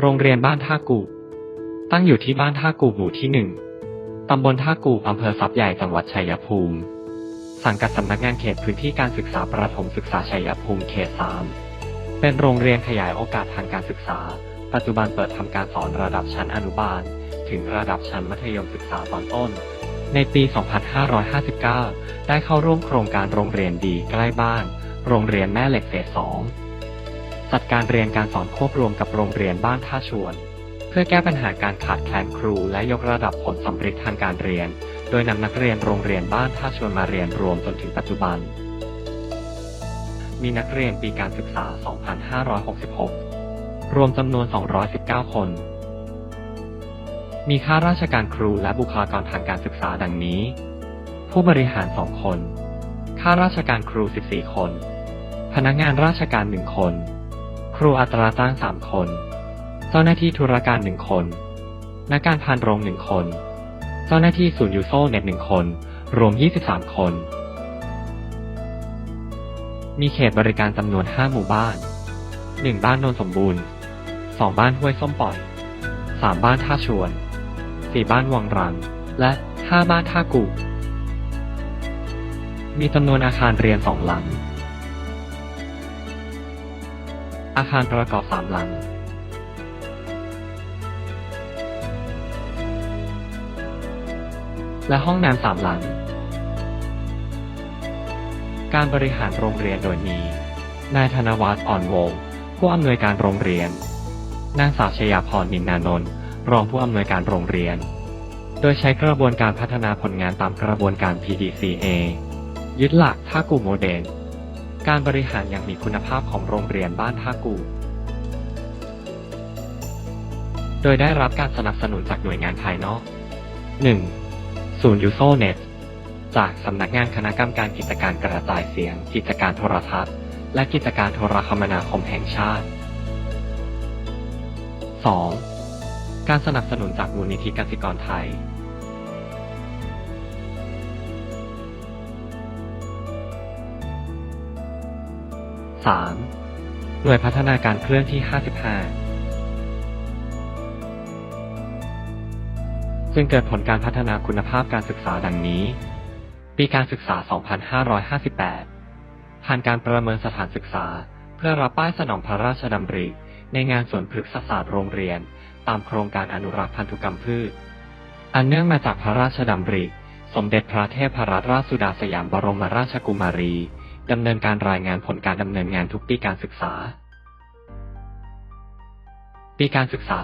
โรงเรียนบ้านท่ากู ตั้งอยู่ที่บ้านท่ากูหมู่ที่หนึ่งตำบลท่ากูอำเภอทรัพย์ใหญ่จังหวัดชัยภูมิ สังกัดสำนักงานเขตพื้นที่การศึกษาประถมศึกษาชัยภูมิเขต3เป็นโรงเรียนขยายโอกาสทางการศึกษา ปัจจุบันเปิดทำการสอนระดับชั้นอนุบาล ถึงระดับชั้นมัธยมศึกษาตอนต้น ในปี 2559 ได้เข้าร่วมโครงการโรงเรียนดีใกล้บ้าน โรงเรียนแม่เหล็กเฟส2 จัดการเรียนการสอนควบรวมกับโรงเรียนบ้านท่าชวน เพื่อแก้ปัญหาการขาดแคลนครูและยกระดับผลสำเร็จทางการเรียน โดยนำนักเรียนโรงเรียนบ้านท่าชวนมาเรียนรวมจนถึงปัจจุบัน มีนักเรียนปีการศึกษา 2566 รวมจำนวน 219 คน มีข้าราชการครูและบุคลากรทางการศึกษาดังนี้ ผู้บริหาร 2 คน ข้าราชการครู 14 คน พนักงานราชการ 1 คน ครูอัตราจ้าง3คน เจ้าหน้าที่ธุรการ1คน นักการพานโรง1คน เจ้าหน้าที่ศูนย์ยูโซเน็ต1คน รวม 23 คน มีเขตบริการจำนวน 5 หมู่บ้าน 1 บ้านโนนสมบูรณ์ 2 บ้านห้วยส้มปล่อย 3 บ้านท่าชวน 4 บ้านวังรัง และ 5 บ้านท่ากู มีจำนวนอาคารเรียน2หลัง อาคารประกอบ3หลังและห้องน้ำสามหลัง การบริหารโรงเรียนโดยมี นายธนวัฒน์อ่อนวงศ์ผู้อำนวยการโรงเรียน นางสาวชยาพรนินนานนท์รองผู้อำนวยการโรงเรียน โดยใช้กระบวนการพัฒนาผลงานตามกระบวนการ PDCA ยึดหลักท่ากูโมเดล การบริหารอย่างมีคุณภาพของโรงเรียนบ้านท่ากู โดยได้รับการสนับสนุนจากหน่วยงานภายนอก 1. ศูนย์ยูโซเน็ตจากสำนักงานคณะกรรมการกิจการกระจายเสียง กิจการโทรทัศน์ และกิจการโทรคมนาคมแห่งชาติ 2. การสนับสนุนจากมูลนิธิกสิกรไทย 3. หน่วยพัฒนาการเคลื่อนที่ 55 ซึ่งเกิดผลการพัฒนาคุณภาพการศึกษาดังนี้ ปีการศึกษา 2558 ผ่านการประเมินสถานศึกษา เพื่อรับป้ายสนองพระราชดำริ ในงานสวนพฤกษศาสตร์โรงเรียน ตามโครงการอนุรักษ์พันธุกรรมพืช อันเนื่องมาจากพระราชดำริ สมเด็จพระเทพรัตนราชสุดาสยามบรมราชกุมารี ดำเนินการรายงานผลการดำเนินงานทุกปีการศึกษา ปีการศึกษา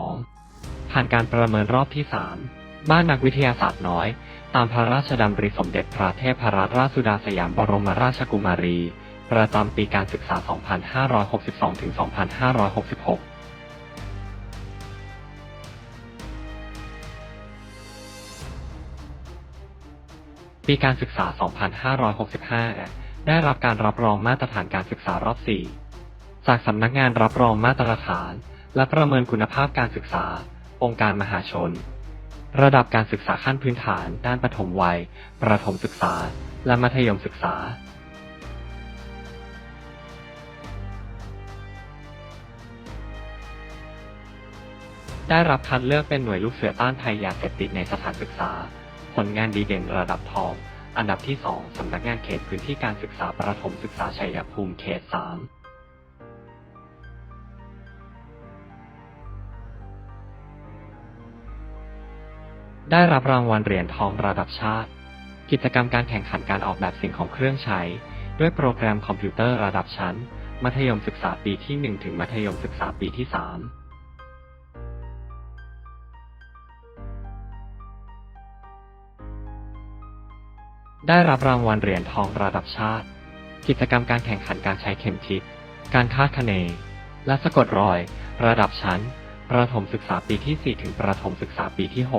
2562 ผ่านการประเมินรอบที่ 3 บ้านนักวิทยาศาสตร์น้อย ตามพระราชดำริสมเด็จพระเทพรัตนราชสุดาสยามบรมราชกุมารี ประจำปีการศึกษา 2562-2566 ปีการศึกษา 2565 ได้รับการรับรองมาตรฐานการศึกษารอบ 4 จากสำนักงานรับรองมาตรฐาน และประเมินคุณภาพการศึกษา องค์การมหาชน ระดับการศึกษาขั้นพื้นฐาน ด้านปฐมวัย ประถมศึกษา และมัธยมศึกษาได้รับคัดเลือกเป็นหน่วยลูกเสือต้านภัยยาเสพติดในสถานศึกษา ลงานดีเด่นระดับทอง อันดับที่ 2 สำนักงานเขตพื้นที่การศึกษาประถมศึกษาชัยภูมิเขต 3ได้รับรางวัลเหรียญทองระดับชาติ กิจกรรมการแข่งขันการออกแบบสิ่งของเครื่องใช้ ด้วยโปรแกรมคอมพิวเตอร์ระดับชั้น มัธยมศึกษาปีที่ 1 ถึงมัธยมศึกษาปีที่ 3 ได้รับรางวัลเหรียญทองระดับชาติ กิจกรรมการแข่งขันการใช้เข็มทิศ การคาดคะเน และสะกดรอย ระดับชั้น ประถมศึกษาปีที่ 4 ถึงประถมศึกษาปีที่ 6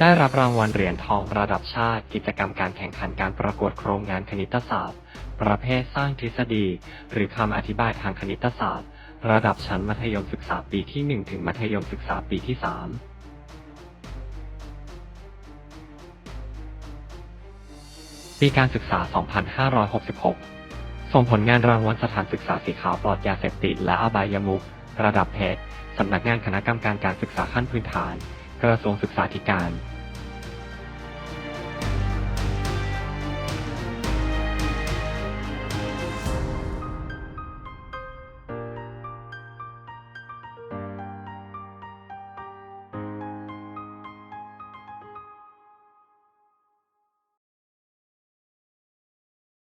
ได้รับรางวัลเหรียญทองระดับชาติ กิจกรรมการแข่งขันการประกวดโครงงานคณิตศาสตร์ ประเภทสร้างทฤษฎี หรือคำอธิบายทางคณิตศาสตร์ ระดับชั้นมัธยมศึกษาปีที่ 1 ถึงมัธยมศึกษาปีที่ 3ปีการศึกษา 2566 ส่งผลงานรางวัลสถานศึกษาสีขาวปลอดยาเสพติดและอบายมุขระดับเพชรสำนักงานคณะกรรมการการศึกษาขั้นพื้นฐาน กระทรวงศึกษาธิการ